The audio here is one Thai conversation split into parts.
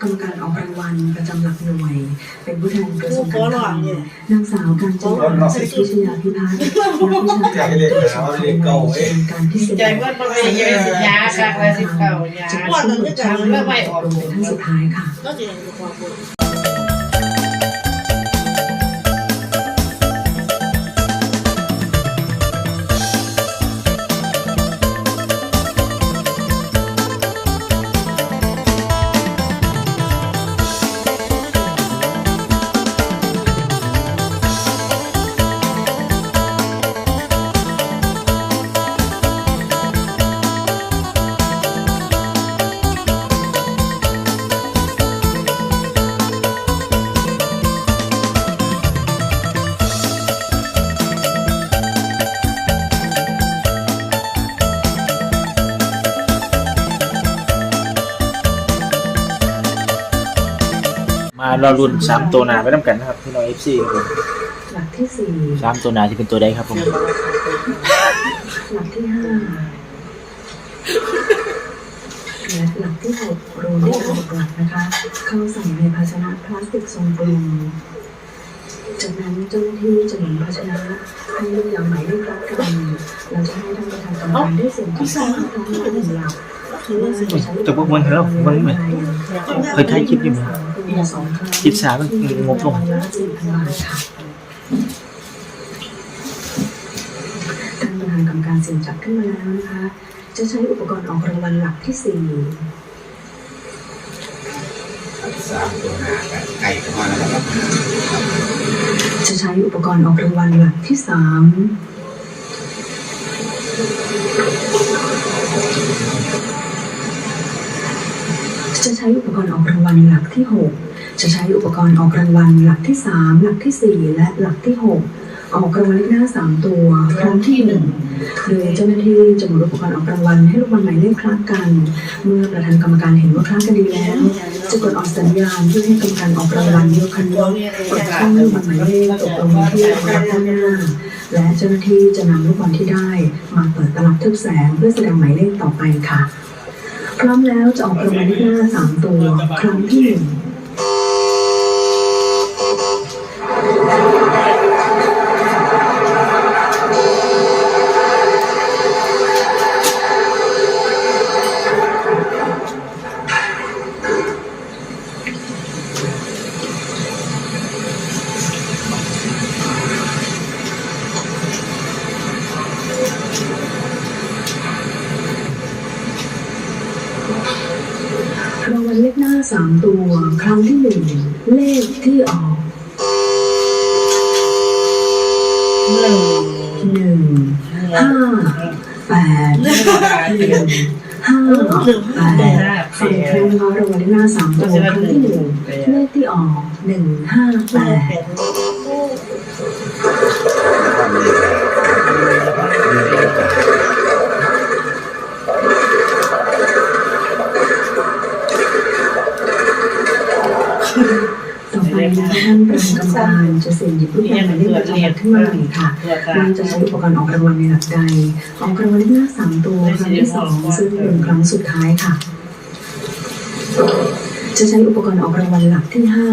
กรรมการออกรางวัลประจำหลักหน่วย เป็นผู้แทนกระทรวงการคลังนางสาวการจนาสิทธิชยาพิพัฒน์นักวิชาการกระทรวงการพิเศษใจว่ามันไม่ใช่สินยาค่ะว่าสิเก่ายาจะพูดถึงเรื่องเมื่อไม่ออกลงเป็นท่านสุดท้ายค่ะ มารอรุ่นสามตัวหนาไปน้ำกันนะครับพี่น้องเอฟซีครับผมหลักที่สี่สามตัวหนาจะเป็นตัวใดครับผมหลักที่ห้าและหลักที่หกรวมได้หกหลักนะคะ เข้าใส่ในภาชนะพลาสติกทรงกลมจากนั้นเจ้าหน้าที่จะหมุนภาชนะให้ลูกยางไหมเลขรับกันเราจะให้ท่านประธานกรรมการได้เสียงที่สามครั้งละหนึ่งหลักแต่พวกมันแล้วมันเหมือนเคยถ่ายคลิปอยู่ไหม คลิปสามันงบลง ละสี่พันบาทค่ะทานประธานกรรมการเสี่ยงจับขึ้นมาแล้วนะคะ จะใช้อุปกรณ์ออกรางวัลหลักที่สี่สามตัวหน้ากันไก่ขึ้นมาแล้วครับจะใช้อุปกรณ์ออกรางวัลหลักที่สาม จะใช้อุปกรณ์ออกรางวัลหลักที่หกจะใช้อุปกรณ์ออกรางวัลหลักที่สามหลักที่สี่และหลักที่หกออกรางวัลเลขหน้าสามตัวครั้งที่หนึ่งโดยเจ้าหน้าที่จะหมุนอุปกรณ์ออกรางวัลให้ลูกบอลหมายเลขคลาดกัน เมื่อประธานกรรมการเห็นว่าคลาดกันดีแล้ว จะกดออกสัญญาณเพื่อให้กรรมการออกรางวัลยกคันยกกดข้างลูกบอลหมายเลขตกลงที่รางวัลด้านหน้าและเจ้าหน้าที่จะนำลูกบอลที่ได้ มาเปิดตลับทึบแสงเพื่อแสดงหมายเลขต่อไปค่ะ พร้อมแล้วจะออกรางวัลเลขหน้าสามตัว ครั้งที่หนึ่ง ครั้งที่หนึ่งเลขที่ออกหนึ่งหนึ่งห้าแปดหนึ่งห้าแปดฟังอีกครั้งนะคะรางวัลเลขหน้าสามตัวครั้งที่หนึ่งเลขที่ออกหนึ่งห้าแปด ท่านประธานกรรมการจะเซ็นหยิบลูกบอลหมายเลขประจำหลักขึ้นมาใหม่ค่ะตัวกลาจะใช้อุปกรณ์ออกรางวัลในหลักใดออกรางวัลเลขหน้าสามตัวครั้งที่สองซึ่งเป็นครั้งสุดท้ายค่ะ จะใช้อุปกรณ์ออกรางวัลหลักที่ห้า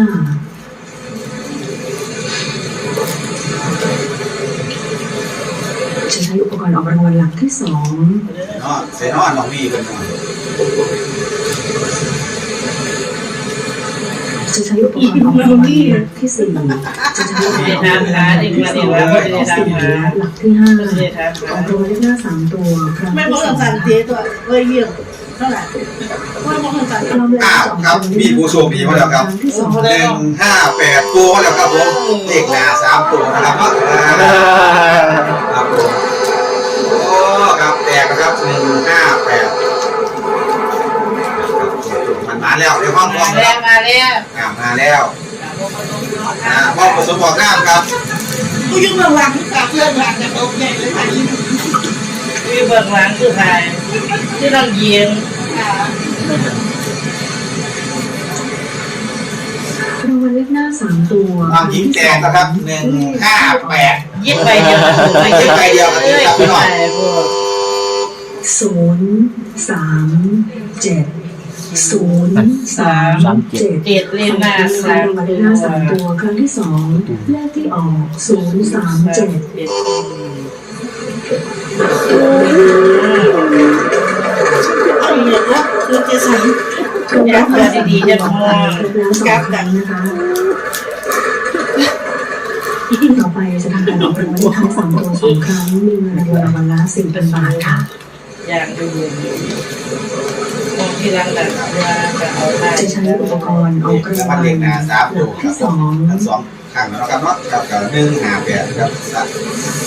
จะใช้อุปกรณ์ออกรางวัลหลักที่สองนอเซนอนน้องมีกันหน่อย จะใช้อุปกรณ์ออกรางวัลหลักที่สี่จะใช้อุปกรณ์ออกรางวัลหลักที่สองหลักที่สี่หลักที่ห้าไม่ได้ทำออกรางวัลเลขหน้าสามตัวครั้งไม่ที่บอกสองสั่นเจ๊ตัวเอ้ยเยี่ยมเท่าไหร่ไม่บอกสั่นพร้อมแล้วอ้าวครับมีผู้โชคดีมาแล้วครับครั้งที่สองหนึ่งห้าแปดตัวมาแล้วครับผมเลขหนาสามตัวนะครับอ่าครับผมโอ้ครับแตกนะครับหนึ่งห้าแปด แล้วเดี๋ยวห้องห้องมาแล้วมาแล้วอ่ามาแล้วอ่าห้องผสมบอกน้ำครับกูยุ่งเรื่องหลังกับเรื่องหลังจะโอเคเลยค่ะนี่เบื้องหลังคือใครที่ต้องเยียงรางวัลเลขหน้าสามตัวความหญิงแตกนะครับหนึ่งห้าแปดยิบไปเดียวยิบไปเดียวกันเลยครับพี่น้องศูนย์สามเจ็ด ศูนย์สามเจ็ดเจ็ดเลนหน้าสาสามมตัหน้าสามตัววครั้งที่สองเลขที่ออกศูนย์สามเจ็ดเจ็ดเอาอย่างนี้นะคือจะสั่งกลับแล้วดีๆจะมองกลับแล้วสองครั้งนะคะต่อไปจะทำการออกรางวัลเลขท้ายสามตัวสองครั้งมีเงินรางวัลรางวัลละสี่พันบาทค่ะอย่างดูมองที่รังแบบว่า จะเอาได้จะใช้อุปกรณ์ออกรางแล้ววัมันลเลขหน้าสามหลัตัวกครัที่บสองทั้งสองข้างแล้วนะครับเนาะครับกับหนึ่งห้าแปดครับ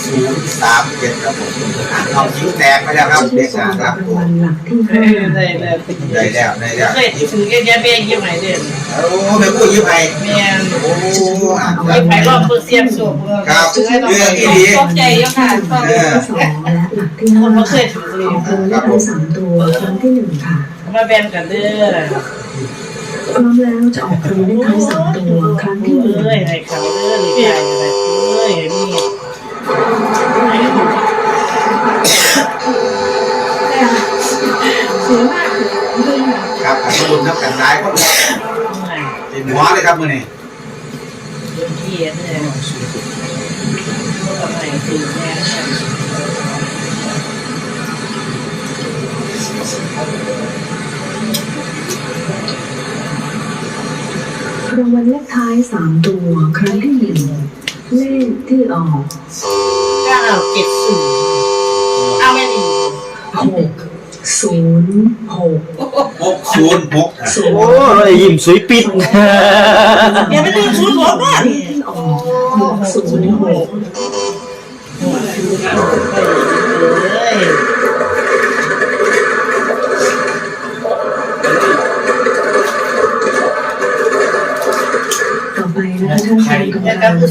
ศูนย์สามเจ็ดครับผมอ่านน้องยิ้มแตกไปแล้วครับจะเลใช้ขหอุปน้ากรคณ์อรัอบกรางวัลหลักที่ห้าได้เลยได้แล้วได้แล้วเคยถือแย่ๆเบี้ยยิ้มไหนเด่นโอ้แม่พูดยิ้มไปแม่นโอ้อ่านยิ้มไปรอบเปอร์เซ็นต์สูงครับเรื่องที่ดีตกใจเยอะค่ะหลักที่สองและหลักที่คห้านไม่เคยถือเลอยอกรางวัลเลขท้ายสามตัวครั้งที่หนึ่งค่ะ มาแบ่งกันเด้อพร้อมแล้วจะออกรางวัลเลขท้ายสามตัวครั้งที่หนึ่งเอ้ยให้เขาเด้อหรือใครอะไรเอ้ยนี่ครับขันบุญครับกันได้ก็เป็นหัวเลยครับมือนี่เกียร์เนี่ยทำไมถึงแม่ รางวัลเลขท้ายสามตัวครั้งที่หนึ่งเลขที่ออกเก้าเจ็ดศูนย์เอาไม่ดีหกศูนย์หกหกศูนย์หกศูนโอ้ย์เราได้ยิ้มสวยปิดอย่าไปลืมชุดรถว่าเลขที่ออกหกศูนย์หก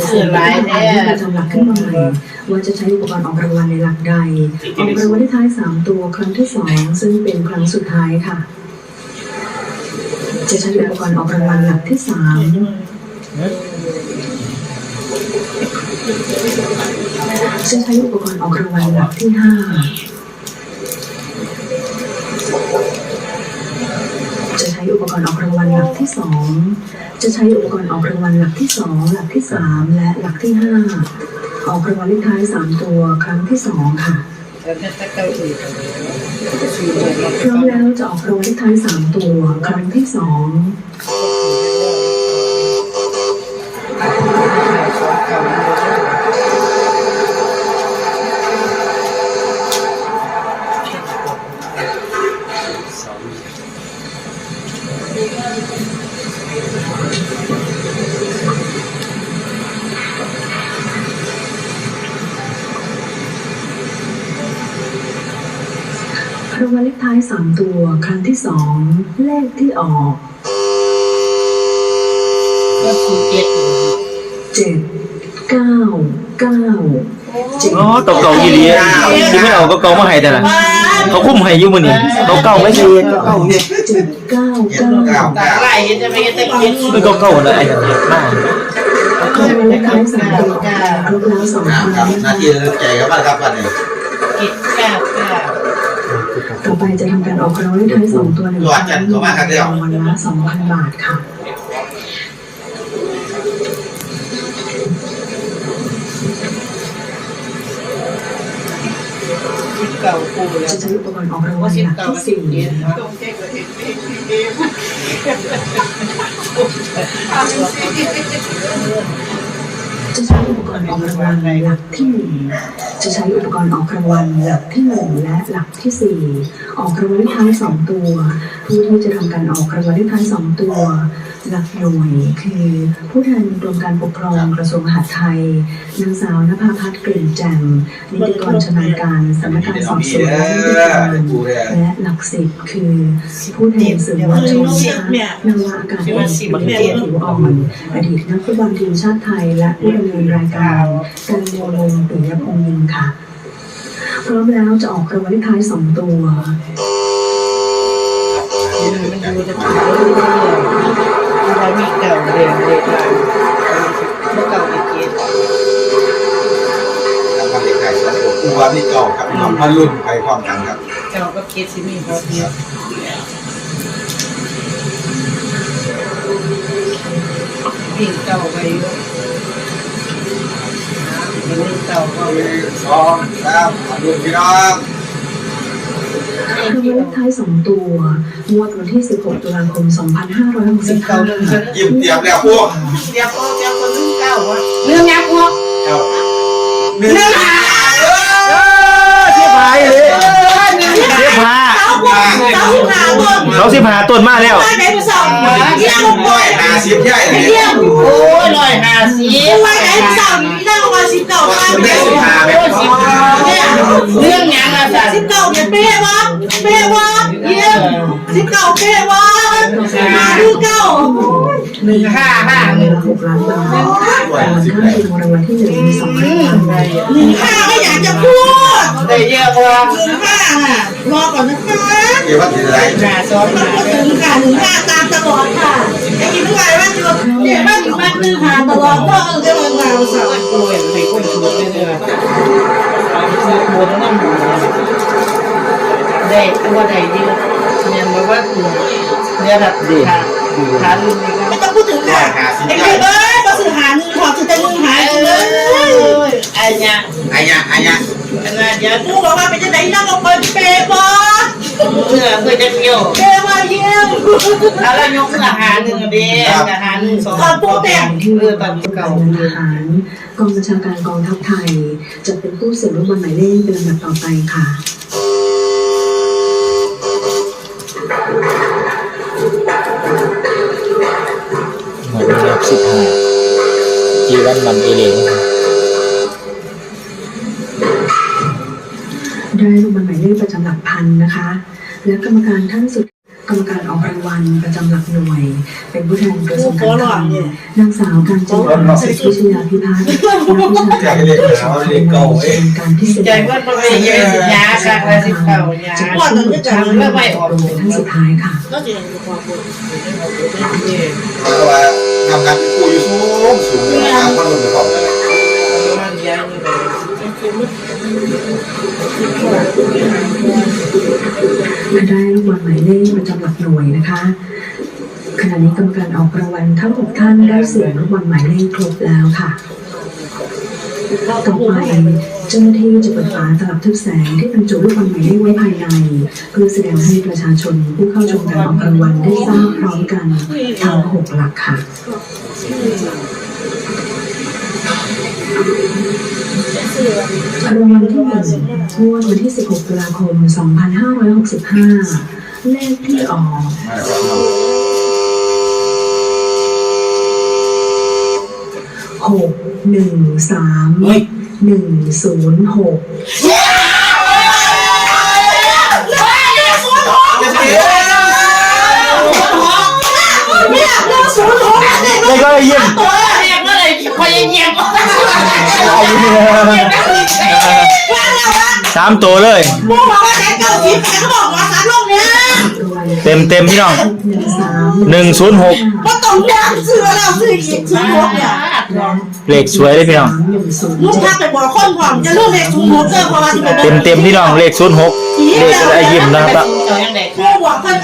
การจะเสนอให้ประจำหลักขึ้นมาใหม่ว่าจะใช้อุปกรณ์ออกรางวัลในหลักใด ออกรางวัลเลขท้ายสามตัวครั้งที่สองซึ่งเป็นครั้งสุดท้ายค่ะ จะใช้อุปกรณ์ออกรางวัลหลักที่สามจะใช้อุปกรณ์ออกรางวัลหลักที่ห้า สองจะใช้อุปกรณ์ออกรางวัลหลักที่สองหลักที่สามและหลักที่ห้าออกรางวัลเลขท้ายสามตัวครั้งที่สองค่ะแล้วจะตะเกกพร้อมแล้วจะออกรางวัลเลขท้ายสามตัวครั้งที่สอง วัลเลขท้ายสามตัวครั้งที่สองเลขที่ออกก็คือเจ็ดเจ็ดเก้าเก้าเจ็ดอ๋อตกเก่าอีหลีที่ไม่เอาก็เก่ามาให้แต่ละเขาคุ้มให้อยู่มื้อนี้เขาเก่าไม่ใช่เก่าเนี่ยเจ็ดเก้าเจ็ดเก้าเก้าตาเก้าไหลจะไปตะเกียบมันก็เก่าเลยไอ้นั่นเนี่ยมากรางวัลเลขท้ายสามตัวครบแล้วสองนะคครัรั้บงหน้าที่เริ่มใจครับบ้านครับบ้านนี้เจ็ดเก้าเก้า ต่อไปจะทำการออกรางวัลเลขท้ายสองตัวหนึ่งครั้งรางวัลละสองพันบาทค่ะสิบเก้าคู่แล้วจะใช้อุปกรณ์ออกรางวัว่าลสิบหลักเก้าที่สิบสี่เจ็ดนะ จะใช้อุปกรณ์ออกรางวัลหลักที่หนึ่งจะใช้อุปกรณ์ออกรางวัลหลักที่หนึ่งและหลักที่สี่ออกรางวัลเลขท้ายสองตัวผู้ที่จะทำการออกรางวัลเลขท้ายสองตัว หลักหน่วยคือ ผู้แทนกรมการปกครองกระทรวงมหาดไทยนางสาวนภาพัฒน์กลิ่นแจ่มนิติกรชำนาญการสำนักงานสอบสวนและนิติการและหลักสิบคือผู้แทนสื่อมวลชนนะคะนาวาอากาศเอกสุเดชผิวอ่อนอดีตนักฟุตบอลทีมชาติไทย และผู้ดำเนินรายการการโมลงปิยพงษ์ยิงค่ะ พร้อมแล้วจะออกรางวัลเลขท้ายสองตัวมัน ก่าเด็นเด็กมาเมื่อเก่าเด็กเกียแล้วก็เด็กไทยแล้วผมกลัวนี่เก่าครับน้องพันรุ่นไปพร้อมกันครับเก่าก็เกิยรติมีพอเดียววิ่เก่าไปมันเก่าก็สองสามพันรุ่นพี่น้อง รางวัลเลขท้ายสองตัว งวดวันที่ 16 ตุลาคม 2565ยิ้มเตรียมแล้วพวกเดี๋ยวพอเดี๋ยวคนวิ่งเก่าวะเรื่องยักษ์พวกครับหนึ่งเสียพายเลยเสียพาเจ้าหน้าบนเขาสิบหาต้นมาแล้วบ้านไหนผู้สาวเยี่ยมลงไปร้อยห้าสิบใหญ่เลยเยี่ยมโอ้ยลอยหาสีบ้านไหนผู้สาวนั่งมาสิบเก้าบ้านมันไหนได้สิบห้าไหม เนี่ยเรื่องยังอะสัตว์สิบเก้าเนี่ยเป๊ะวะเป๊ะวะเยี่ยมสิบเก้าเป๊ะวะมาดูเก้าหนึ่งห้าห้าหนึ่ง6ล้านบาทรางวัลข้างเคียงรางวัลที่1มี2รางวัลหนึ่งห้าก็อยากจะพูดได้เยอะกว่าหนึ่งห้าน่ะรอก่อนนะคะเดี๋ยวว่าถึงไรหน้าซ้อมหต้อน้างพูดถึงค่ะหนึ่งห้าตามตลอดค่ะไอ้กินทุกวันว่าจุดเนี่ยบ้านอยู่บ้านตื้อหาตลอดก็เออจะมาเราสาวโอ้ยไม่คนสวยเลย เนี่ยโบนน้ำหมูได้ตัวใดเยอะเนี่ยบอกว่าเนี่ยแบบขาขาลุ่นไม่ต้องพูดถึงค่ะไอ้เด็กเอ้ยมาสื่อหาหนึ่งขอสื่อแต่หนึ่งหายเลยไอ้เนี่ยไอ้ยังไอ้ยังขนาดเยอะกูบอกว่าเป็นจะไหนนั่งเอาไปเปย์บอสเมื่อเมื่อจะเที่ยวเปย์ เยี่ยมแล้วเรายกอาหารหนึ่งเดียวอาหารหนึ่งสองที่เออตอนกเก่าองทหารกองบัญชาการกองทัพไทย จะเป็นผู้เสี่ยงลูกบอลหมายเลขเป็นลำดับต่อไปค่ะหมดแล้วสิบห้าจีวันมันเอเลงได้ลูกบอลหมายเลขประจำหลักพันนะคะ และกรรมการท่านสุด กรรมการออกรางวัลประจำหลักหน่วย เป็นผู้แทนกระทรวงการคลังนางสาวการจนาสิทธิวิทยาพิพัฒน์และผู้ชาการกระทรวงการพิเศษใจว่ามันไม่เยอะสิยาสักแล้วสิเก่ายาจะเป็นผู้จัดเลือกไม่ออกเป็นท่านสุดท้ายค่ะก็จะยังความพูดเพราะว่าทำงานกูอยู่สูงสูงนะครับคนรุ่นของมันยานี่เลยและ ได้ลูกบอลหมายเลขประจำหลักหน่วยนะคะขณะนี้กรรมการออกรางวัลทั้งหกท่านได้เสียงลูกบอลหมายเลขครบแล้วค่ะ ต่อไปเจ้าหน้าที่จะเปิดฝาตลับทึบแสงที่บรรจุลูกบอลหมายเลขไว้ภายใน เพื่อแสดงให้ประชาชนผู้เข้าชมการออกรางวัลได้ทราบพร้อมกันทั้งหกหลักค่ะ รางวัลที่หนึ่งงวดวันที่ 16 ตุลาคม 2565 เลขที่ออกหกหนึ่งสามหนึ่งศูนย์หกเนี่ยเรื่องศูนย์หก เนี่ยแล้วก็เยี่ยมตัวเรียกว่าอะไรายามสามตัวเลยกูบอกว่าแต่เก้าสิบแต่เขาบอกว่าสามโลกเนี้ยเต็มเต็มพี่น้องหนึ่งศูนย์หกก็ต้องยากซื้อแล้วซื้ออีกศูนหกเนี่ยเลขสวยเลยพี่น้อง ลูกเจ็ค้าไปบอกคนความจะเลือกเลขศูนย์หกเจอเพราะว่าที่เป็นเต็มเต็มพี่น้องเลขศูนย์หกเลขไอ้ยิ้มนะครับ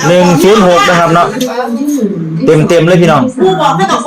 หนึ่งศูนย์หกนะครับเนาะเต็มเต็มเลยพี่น้องกูบอกให้ต้อง